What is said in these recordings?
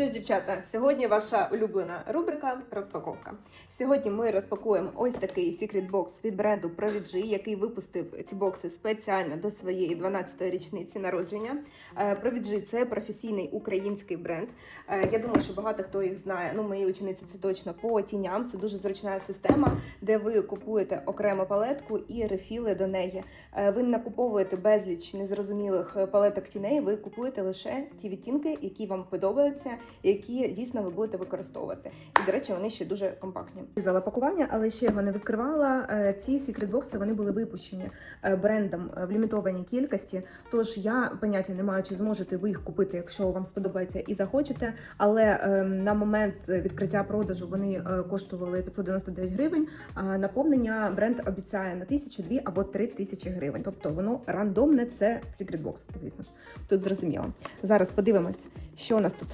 що ж, дівчата, сьогодні ваша улюблена рубрика розпаковка. Сьогодні ми розпакуємо ось такий секрет бокс від бренду Provigy, який випустив ці бокси спеціально до своєї 12-ї річниці народження. Е, Provigy – це професійний український бренд. Е, Я думаю, що багато хто їх знає. Ну, мої учениці це точно по тіням. Це дуже зручна система, де ви купуєте окрему палетку і рефіли до неї. Е, Ви не накуповуєте безліч незрозумілих палеток тіней. Ви купуєте лише ті відтінки, які вам подобаються, які дійсно ви будете використовувати. І до речі, вони ще дуже компактні. Взяла пакування, але ще його не відкривала. Е, Ці секрет-бокси вони були випущені е, брендом е, в лімітованій кількості. Тож я поняття не маю, чи зможете ви їх купити, якщо вам сподобається і захочете. Але е, на момент відкриття продажу вони коштували 599 гривень. А наповнення бренд обіцяє на тисячу, дві або три тисячі гривень. Тобто воно рандомне, це секрет-бокс, звісно ж. Тут зрозуміло. Зараз подивимось, що у нас тут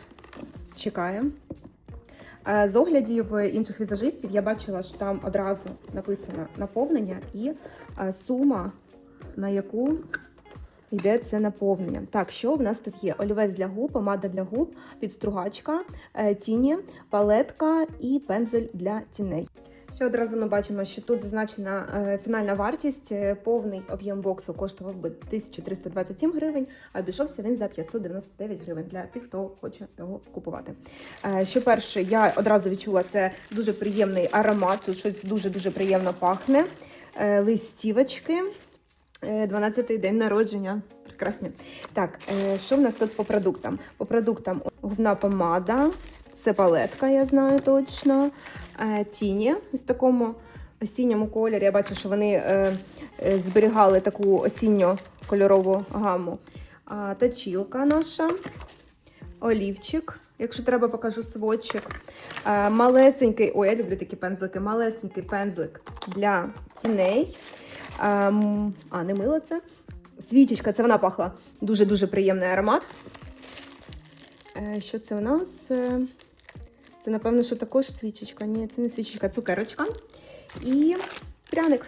чекає. Е, З оглядів інших візажистів я бачила, що там одразу написано наповнення і е, сума, на яку йде це наповнення. Так, що в нас тут є? Олівець для губ, помада для губ, підстругачка, е, тіні, палетка і пензель для тіней. Ще одразу ми бачимо, що тут зазначена е, фінальна вартість. Е, Повний об'єм боксу коштував би 1327 гривень, а обійшовся він за 599 гривень для тих, хто хоче його купувати. Е, Що перше, я одразу відчула це дуже приємний аромат. Тут щось дуже дуже приємно пахне. Листівочки. Е, 12-й день народження. Прекрасні. Так, що в нас тут по продуктам? По продуктам губна помада, це палетка, я знаю точно. Е, Тіні в такому осінньому кольорі. Я бачу, що вони е, е, зберігали таку осінньо-кольорову гаму. А, Точілка наша, олівчик. Якщо треба, покажу сводчик. Малесенький, ой, я люблю такі пензлики. Малесенький пензлик для тіней. А, не мило це. Свічечка, це вона пахла. Дуже-дуже приємний аромат. Що це у нас? Це, напевно, що також свічечка. Ні, це не свічечка, цукерочка. І пряник.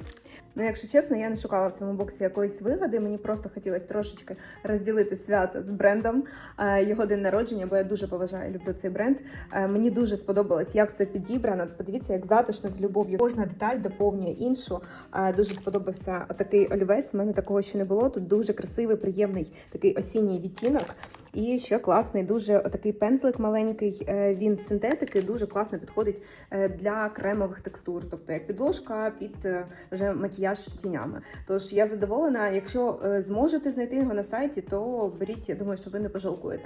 Ну, якщо чесно, я не шукала в цьому боксі якоїсь вигоди. Мені просто хотілося трошечки розділити свято з брендом е, його день народження, бо я дуже поважаю, люблю цей бренд. Е, Мені дуже сподобалось, як все підібрано. Подивіться, як затишно з любов'ю. Кожна деталь доповнює іншу. Е, Дуже сподобався такий олівець. У мене такого ще не було. Тут дуже красивий, приємний такий осінній відтінок. І ще класний, дуже такий пензлик маленький. е, Він з синтетики дуже класно підходить е, для кремових текстур, тобто як підложка під е, вже макіяж тінями. Тож я задоволена. Якщо зможете знайти його на сайті, то беріть. Я думаю, що ви не пожалкуєте.